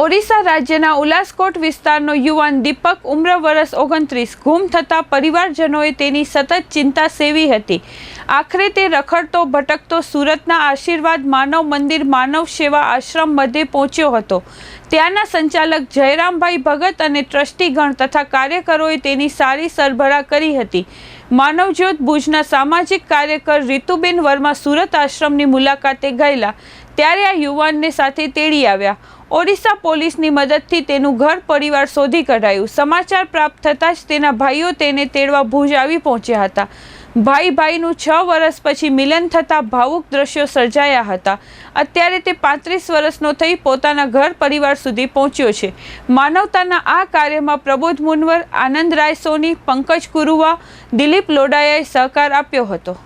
ઓડિશા રાજ્યના ઉલાસકોટ વિસ્તારનો યુવાન દીપક ઉમ્ર વર્ષ ઓગણત્રીસ, ગુમ થતાં પરિવારજનોએ તેની સતત ચિંતા સેવી હતી. આખરે તે રખડતો, ભટકતો સુરતના આશીર્વાદ માનવ મંદિર માનવ સેવા આશ્રમ મધ્યે પહોંચ્યો હતો. ત્યાંના સંચાલક જયરામભાઈ ભગત અને ટ્રસ્ટીગણ તથા કાર્યકરોએ તેની સારી સરભરા કરી હતી. માનવજ્યોત ભુજના સામાજિક કાર્યકર રીતુબેન વર્મા સુરત આશ્રમની મુલાકાતે ગયેલા. ત્યારે આ યુવાનને સાથે તેડી આવ્યા. ઓડિશા પોલીસની મદદથી તેનું ઘર પરિવાર શોધી કઢાયું. સમાચાર પ્રાપ્ત થતાં જ તેના ભાઈઓ તેને તેડવા ભુજ આવી પહોંચ્યા હતા. ભાઈ ભાઈનું છ વર્ષ પછી મિલન થતાં ભાવુક દ્રશ્યો સર્જાયા હતા. અત્યારે તે પાંત્રીસ વર્ષનો થઈ પોતાના ઘર પરિવાર સુધી પહોંચ્યો છે. માનવતાના આ કાર્યમાં પ્રબોધ મુનવર, આનંદ રાય સોની, પંકજ કુરુવા, દિલીપ લોડાયાએ સહકાર આપ્યો હતો.